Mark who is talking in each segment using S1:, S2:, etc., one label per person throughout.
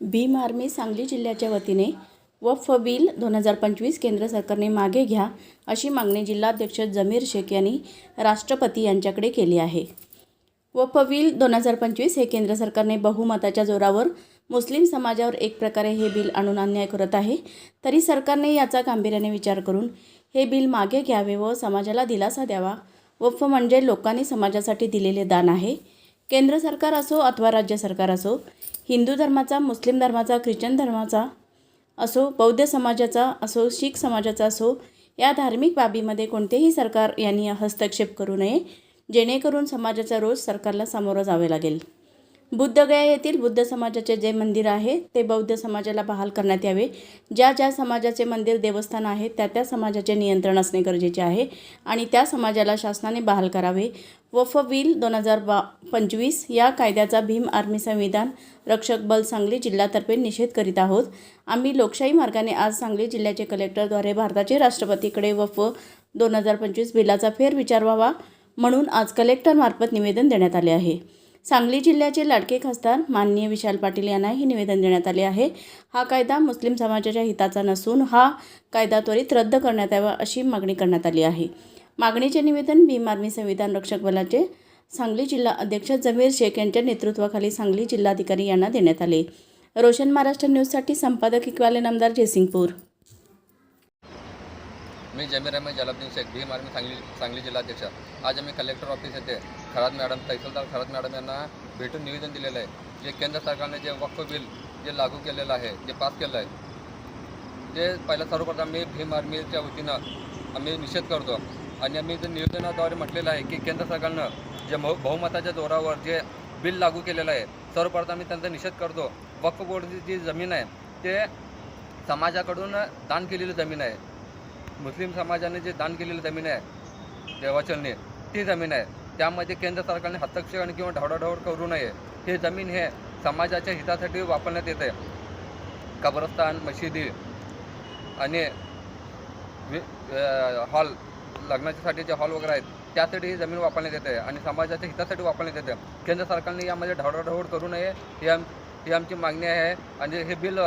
S1: Bhim army Sangli जिल्ह्याच्या वतीने Waqf bill दोन हजार पंचवीस केंद्र सरकारने मागे घ्या अशी मागणी जिल्हाध्यक्ष जमीर शेख यांनी राष्ट्रपती यांच्याकडे केली आहे. वफ बिल दोन हजार पंचवीस हे केंद्र सरकारने बहुमताच्या जोरावर मुस्लिम समाजावर एक प्रकारे हे बिल आणून अन्याय करत आहे. तरी सरकारने याचा गांभीर्याने विचार करून हे बिल मागे घ्यावे व समाजाला दिलासा द्यावा. वफ म्हणजे लोकांनी समाजासाठी दिलेले दान आहे. केंद्र सरकार असो अथवा राज्य सरकार असो हिंदू धर्माचा मुस्लिम धर्माचा ख्रिश्चन धर्माचा असो बौद्ध समाजाचा असो शीख समाजाचा असो या धार्मिक बाबीमध्ये कोणतेही सरकार यांनी हस्तक्षेप करू नये जेणेकरून समाजाचा रोज सरकारला सामोरं जावे लागेल. बुद्धगया येथील बुद्ध समाजाचे जे मंदिर आहे ते बौद्ध समाजाला बहाल करण्यात यावे. ज्या ज्या समाजाचे मंदिर देवस्थान आहे त्या त्या समाजाचे नियंत्रण असणे गरजेचे आहे आणि त्या समाजाला शासनाने बहाल करावे. वफ बिल दोन हजार बा पंचवीस या कायद्याचा भीम आर्मी संविधान रक्षक बल सांगली जिल्ह्यातर्फे निषेध करीत आहोत. आम्ही लोकशाही मार्गाने आज सांगली जिल्ह्याचे कलेक्टरद्वारे भारताचे राष्ट्रपतीकडे वफ दोन हजार पंचवीस बिलाचा फेरविचार व्हावा म्हणून आज कलेक्टरमार्फत निवेदन देण्यात आले आहे. सांगली जिल्ह्याचे लाडके खासदार माननीय विशाल पाटील यांना हे निवेदन देण्यात आले आहे. हा कायदा मुस्लिम समाजाच्या हिताचा नसून हा कायदा त्वरित रद्द करण्यात यावा अशी मागणी करण्यात आली आहे. मागणीचे निवेदन भीम आर्मी संविधान रक्षक बलाचे सांगली जिल्हा अध्यक्ष जमीर शेख यांच्या नेतृत्वाखाली सांगली जिल्हाधिकारी यांना देण्यात आले. रोशन महाराष्ट्र न्यूजसाठी संपादक इक्वाले नामदार जयसिंगपूर.
S2: मी जमीर अहमद जलाबद्दीन शेख भीम आर्मी सांगली सांगली जिल्हाध्यक्ष. आज आम्ही कलेक्टर ऑफिस येथे खरात मॅडम तहसीलदार खरात मॅडम यांना भेटून निवेदन दिलेलं आहे जे केंद्र सरकारने जे वक्फ बिल जे लागू केलेलं आहे जे पास केलं आहे ते पहिला सर्वप्रथम मी भीम आर्मीच्या वतीनं आम्ही निषेध करतो. आणि आम्ही जे निवेदनाद्वारे म्हटलेलं आहे की केंद्र सरकारनं जे बहु बहुमताच्या जोरावर जे बिल लागू केलेलं आहे सर्वप्रथम आम्ही त्यांचा निषेध करतो. वक्फ बोर्डची जी जमीन आहे ते समाजाकडून दान केलेली जमीन आहे. मुस्लिम समाजाने जे दान केलेली जमीन आहे देवाचलने ती जमीन आहे. त्यामध्ये केंद्र सरकारने हस्तक्षेप आणि किंवा ढवडाढवड करू नये. हे जमीन हे समाजाच्या हितासाठी वापरण्यात येते. कब्रस्तान मशिदी आणि वि- हॉल लग्नाच्यासाठी जे हॉल वगैरे आहेत त्यासाठी ही जमीन वापरण्यात येते आणि समाजाच्या हितासाठी वापरण्यात येते. केंद्र सरकारने यामध्ये ढवडाढवड करू नये ही आम ही आमची मागणी आहे. आणि हे बिल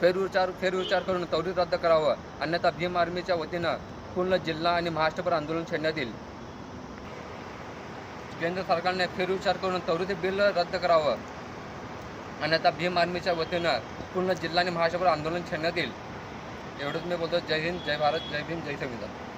S2: फेरविचार फेरविचार करून त्वरित रद्द करावं अन्यथा भीम आर्मीच्या वतीनं पूर्ण जिल्हा आणि महाराष्ट्रभर आंदोलन छेडण्यात येईल. केंद्र सरकारने फेरविचार करून त्वरित बिल रद्द करावं अन्यथा भीम आर्मीच्या वतीनं पूर्ण जिल्हा आणि महाराष्ट्रभर आंदोलन छेडण्यात येईल. एवढंच मी बोलतो. जय हिंद जय भारत जय भीम जय संविधान.